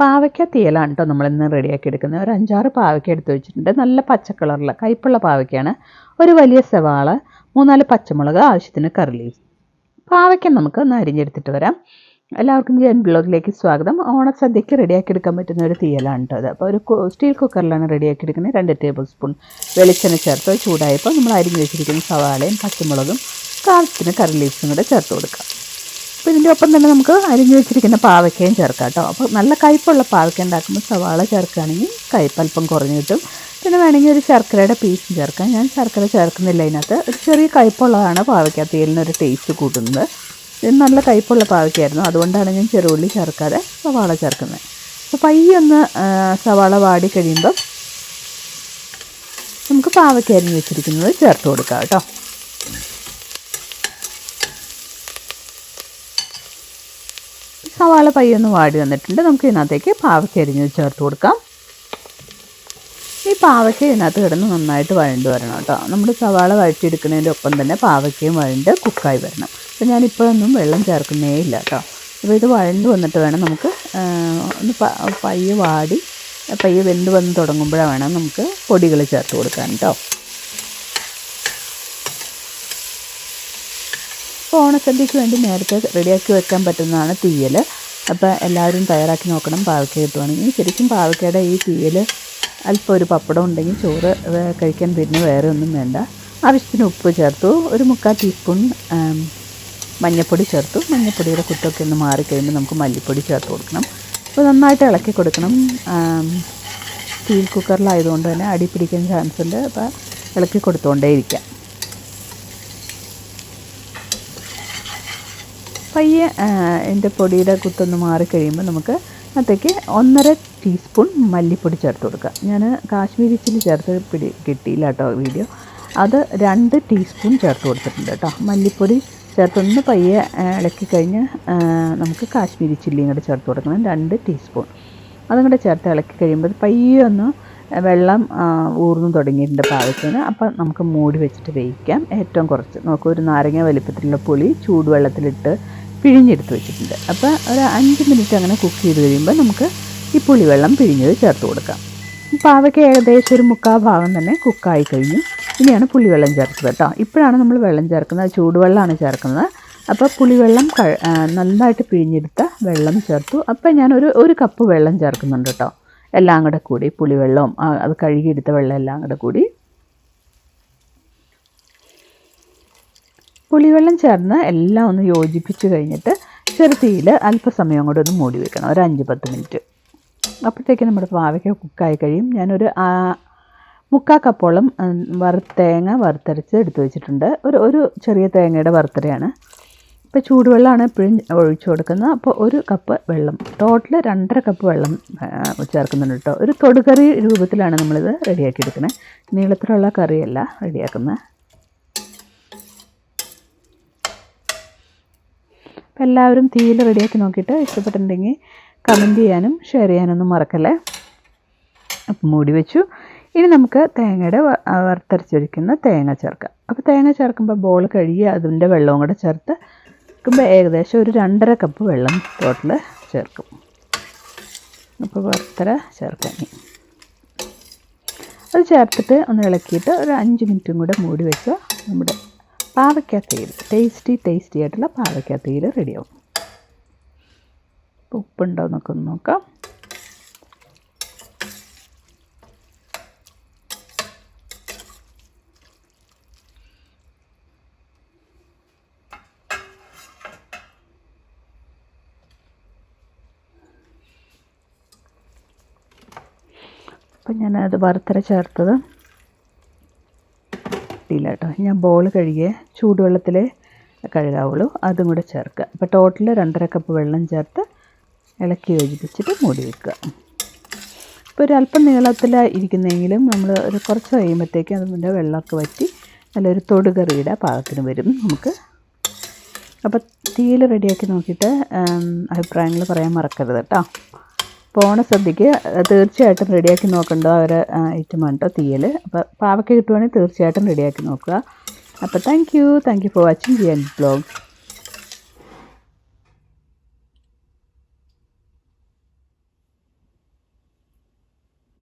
പാവയ്ക്ക തീയലാണ് കേട്ടോ നമ്മളിന്ന് റെഡിയാക്കി എടുക്കുന്നത്. ഒരു അഞ്ചാറ് പാവയ്ക്ക എടുത്ത് വെച്ചിട്ടുണ്ട്. നല്ല പച്ച കളറുള്ള കയ്പുള്ള പാവയ്ക്കാണ് ഒരു വലിയ സവാള മൂന്നാൽ പച്ചമുളക് ആവശ്യത്തിന് കറി പാവയ്ക്ക നമുക്ക് ഒന്ന് അരിഞ്ഞെടുത്തിട്ട് വരാം. എല്ലാവർക്കും ഞാൻ ബ്ലോഗിലേക്ക് സ്വാഗതം. ഓണസദ്യക്ക് റെഡിയാക്കി എടുക്കാൻ പറ്റുന്ന ഒരു തീയലാണ് കേട്ടോ അത്. അപ്പോൾ ഒരു സ്റ്റീൽ കുക്കറിലാണ് റെഡിയാക്കി എടുക്കുന്നത്. രണ്ട് ടേബിൾ സ്പൂൺ വെളിച്ചെണ്ണ ചേർത്ത് ചൂടായപ്പോൾ നമ്മൾ അരിഞ്ഞ് വെച്ചിരിക്കുന്ന സവാളയും പച്ചമുളകും കാലത്തിന് കറി ലീവ്സും കൂടെ ചേർത്ത് കൊടുക്കാം. അപ്പോൾ ഇതിന്റെ ഒപ്പം തന്നെ നമുക്ക് അരിഞ്ഞു വെച്ചിരിക്കുന്ന പാവയ്ക്കയും ചേർക്കാം കേട്ടോ. അപ്പോൾ നല്ല കയ്പുള്ള പാവയ്ക്ക ഉണ്ടാക്കുമ്പോൾ സവാള ചേർക്കുകയാണെങ്കിൽ കയ്പ് അല്പം കുറഞ്ഞ് കിട്ടും. പിന്നെ വേണമെങ്കിൽ ഒരു ശർക്കരയുടെ പീസും ചേർക്കാം. ഞാൻ ശർക്കര ചേർക്കുന്നില്ല അതിനകത്ത് ഒരു ചെറിയ കയ്പുള്ളതാണ് പാവയ്ക്ക. തീയലിനൊരു ടേസ്റ്റ് കൂട്ടുന്നത്. ഇത് നല്ല കയ്പുള്ള പാവയ്ക്കായിരുന്നു. അതുകൊണ്ടാണ് ഞാൻ ചെറുള്ളി ചേർക്കാതെ സവാള ചേർക്കുന്നത്. അപ്പോൾ പയ്യൊന്ന് സവാള വാടി കഴിയുമ്പം നമുക്ക് പാവയ്ക്ക അരിഞ്ഞ് വെച്ചിരിക്കുന്നത് ചേർത്ത് കൊടുക്കാം കേട്ടോ. സവാള പയ്യൊന്ന് വാടി വന്നിട്ടുണ്ട്. നമുക്ക് ഇതിനകത്തേക്ക് പാവയ്ക്ക അരിഞ്ഞ് ചേർത്ത് കൊടുക്കാം. ഈ പാവയ്ക്ക ഇതിനകത്ത് കിടന്ന് നന്നായിട്ട് വഴണ്ട് വരണം കേട്ടോ. നമ്മൾ സവാള വഴറ്റിയെടുക്കുന്നതിന്റെ ഒപ്പം തന്നെ പാവയ്ക്കയും വഴണ്ട് കുക്കായി വരണം. അപ്പോൾ ഞാനിപ്പോഴൊന്നും വെള്ളം ചേർക്കുന്നേ ഇല്ല കേട്ടോ. അപ്പോൾ ഇത് വഴണ്ട് വന്നിട്ട് വേണം നമുക്ക് ഒന്ന് പയ്യ വാടി പയ്യെ വെന്ത് വന്ന് തുടങ്ങുമ്പോഴാണ് നമുക്ക് പൊടികൾ ചേർത്ത് കൊടുക്കാൻ കേട്ടോ. അപ്പോൾ ഓണസദ്യക്ക് വേണ്ടി നേരത്തെ റെഡിയാക്കി വെക്കാൻ പറ്റുന്നതാണ് തീയൽ അപ്പോൾ എല്ലാവരും തയ്യാറാക്കി നോക്കണം പാവയ്ക്ക കിട്ടുവാണെങ്കിൽ. ശരിക്കും പാവയ്ക്കയുടെ ഈ തീയൽ അല്പം ഒരു പപ്പടം ഉണ്ടെങ്കിൽ ചോറ് കഴിക്കാൻ പിന്നെ വേറെ ഒന്നും വേണ്ട. ആവശ്യത്തിന് ഉപ്പ് ചേർത്തു. ഒരു മുക്കാൽ ടീസ്പൂൺ മഞ്ഞൾപ്പൊടി ചേർത്തു. മഞ്ഞൾപ്പൊടിയുടെ കുത്തൊക്കെ ഒന്ന് മാറിക്കഴിയുമ്പോൾ നമുക്ക് മല്ലിപ്പൊടി ചേർത്ത് കൊടുക്കണം. അപ്പോൾ നന്നായിട്ട് ഇളക്കി കൊടുക്കണം. സ്റ്റീൽ കുക്കറിലായതുകൊണ്ട് തന്നെ അടി പിടിക്കാൻ ചാൻസ് ഉണ്ട് അപ്പോൾ ഇളക്കി കൊടുത്തുകൊണ്ടേയിരിക്കാം പയ്യെ എന്റെ പൊടിയുടെ കുത്തൊന്ന് മാറിക്കഴിയുമ്പോൾ നമുക്ക് അത്തേക്ക് ഒന്നര ടീസ്പൂൺ മല്ലിപ്പൊടി ചേർത്ത് കൊടുക്കുക ഞാൻ കാശ്മീരി ചില്ലി ചേർത്ത് പിടി കിട്ടിയില്ല കേട്ടോ വീഡിയോ. അത് രണ്ട് ടീസ്പൂൺ ചേർത്ത് കൊടുത്തിട്ടുണ്ട് കേട്ടോ. മല്ലിപ്പൊടി ചേർത്തൊന്ന് പയ്യെ ഇളക്കി കഴിഞ്ഞ് നമുക്ക് കാശ്മീരി ചില്ലിയും കൂടെ ചേർത്ത് കൊടുക്കണം. രണ്ട് ടീസ്പൂൺ. അതും കൂടെ ചേർത്ത് ഇളക്കി കഴിയുമ്പോൾ പയ്യെ ഒന്ന് വെള്ളം ഊർന്നു തുടങ്ങിയിട്ടുണ്ട് പാകത്തിന്. അപ്പം നമുക്ക് മൂടി വെച്ചിട്ട് വേവിക്കാം. ഏറ്റവും കുറച്ച്. നമുക്ക് ഒരു നാരങ്ങ വലിപ്പത്തിലുള്ള പുളി ചൂടുവെള്ളത്തിലിട്ട് പിഴിഞ്ഞെടുത്ത് വെച്ചിട്ടുണ്ട്. അപ്പോൾ ഒരു അഞ്ച് മിനിറ്റ് അങ്ങനെ കുക്ക് ചെയ്ത് കഴിയുമ്പോൾ നമുക്ക് ഈ പുളിവെള്ളം പിഴിഞ്ഞത് ചേർത്ത് കൊടുക്കാം. പാവയ്ക്ക് ഏകദേശം ഒരു മുക്കാൽ ഭാഗം തന്നെ കുക്കായി കഴിഞ്ഞു. ഇനിയാണ് പുളിവെള്ളം ചേർത്തത് കേട്ടോ. ഇപ്പോഴാണ് നമ്മൾ വെള്ളം ചേർക്കുന്നത്. ചൂടുവെള്ളമാണ് ചേർക്കുന്നത്. അപ്പോൾ പുളിവെള്ളം ക നന്നായിട്ട് പിഴിഞ്ഞെടുത്ത വെള്ളം ചേർത്തു. അപ്പോൾ ഞാൻ ഒരു ഒരു കപ്പ് വെള്ളം ചേർക്കുന്നുണ്ട് കേട്ടോ. എല്ലാം കൂടെ കൂടി പുളിവെള്ളവും അത് കഴുകിയെടുത്ത വെള്ളം എല്ലാം കൂടെ കൂടി പുളിവെള്ളം ചേർന്ന് എല്ലാം ഒന്ന് യോജിപ്പിച്ച് കഴിഞ്ഞിട്ട് ചെറുതീയിൽ അല്പസമയം കൂടെ ഒന്ന് മൂടി വെക്കണം. ഒരു അഞ്ച് പത്ത് മിനിറ്റ്. അപ്പോഴത്തേക്ക് നമ്മുടെ പാവയ്ക്ക കുക്കായി കഴിയും. ഞാനൊരു മുക്കാൽ കപ്പോളം വറുത്തേങ്ങ വറു തേങ്ങ വറുത്തരച്ച് എടുത്തു വെച്ചിട്ടുണ്ട്. ഒരു ഒരു ചെറിയ തേങ്ങയുടെ വറുത്തരയാണ്. ഇപ്പോൾ ചൂടുവെള്ളമാണ് എപ്പോഴും ഒഴിച്ചു കൊടുക്കുന്നത്. അപ്പോൾ ഒരു കപ്പ് വെള്ളം ടോട്ടൽ രണ്ടര കപ്പ് വെള്ളം ചേർക്കുന്നുണ്ട് കേട്ടോ. ഒരു തൊടുകറി രൂപത്തിലാണ് നമ്മളിത് റെഡിയാക്കി എടുക്കുന്നത്. നീളത്തിലുള്ള കറിയല്ല റെഡിയാക്കുന്നത്. അപ്പോൾ എല്ലാവരും തീയിൽ റെഡിയാക്കി നോക്കിയിട്ട് ഇഷ്ടപ്പെട്ടിട്ടുണ്ടെങ്കിൽ കമന്റ് ചെയ്യാനും ഷെയർ ചെയ്യാനൊന്നും മറക്കല്ലേ? അപ്പം മൂടി വെച്ചു. ഇനി നമുക്ക് തേങ്ങയുടെ വറുത്തരച്ചൊഴിക്കുന്ന തേങ്ങ ചേർക്കാം. അപ്പോൾ തേങ്ങ ചേർക്കുമ്പോൾ ബോൾ കഴുകി അതിന്റെ വെള്ളവും കൂടെ ചേർത്ത് വെക്കുമ്പോൾ ഏകദേശം ഒരു രണ്ടര കപ്പ് വെള്ളം ടോട്ടൽ ചേർക്കും. അപ്പോൾ വറുത്തര ചേർക്കാം ഇനി. അത് ചേർത്തിട്ട് ഒന്ന് ഇളക്കിയിട്ട് ഒരു അഞ്ച് മിനിറ്റും കൂടെ മൂടി വെച്ചാൽ നമ്മുടെ പാവയ്ക്ക തേയില ടേസ്റ്റി ടേസ്റ്റി ആയിട്ടുള്ള പാവയ്ക്ക തേയില റെഡിയാവും അപ്പോൾ ഉപ്പുണ്ടോ എന്നൊക്കെ ഒന്ന് നോക്കാം. അപ്പം ഞാനത് വറുത്തര ചേർത്തത് ഇല്ല കേട്ടോ. ഞാൻ ബോൾ കഴുകിയ ചൂടുവെള്ളത്തിൽ കഴുകാവുള്ളൂ. അതും കൂടെ ചേർക്കുക. അപ്പോൾ ടോട്ടൽ രണ്ടര കപ്പ് വെള്ളം ചേർത്ത് ഇളക്കി യോജിപ്പിച്ചിട്ട് മൂടി വെക്കുക. ഇപ്പോൾ ഒരു അല്പം നീളത്തിൽ ഇരിക്കുന്നെങ്കിലും നമ്മൾ ഒരു കുറച്ച് കഴിയുമ്പോഴത്തേക്കും അതിന്റെ വെള്ളമൊക്കെ വറ്റി നല്ലൊരു തൊടുകറിയുടെ പാകത്തിന് വരും നമുക്ക്. അപ്പോൾ തീയിൽ റെഡിയാക്കി നോക്കിയിട്ട് അഭിപ്രായങ്ങൾ പറയാൻ മറക്കരുത് കേട്ടോ. അപ്പോൾ ഓണസദ്യക്ക് തീർച്ചയായിട്ടും റെഡിയാക്കി നോക്കേണ്ട ഒരു ഐറ്റമാണ് കേട്ടോ തീയൽ അപ്പോൾ പാവയ്ക്ക കിട്ടുവാണെങ്കിൽ തീർച്ചയായിട്ടും റെഡിയാക്കി നോക്കുക. അപ്പോൾ thank you thank you for watching G N blog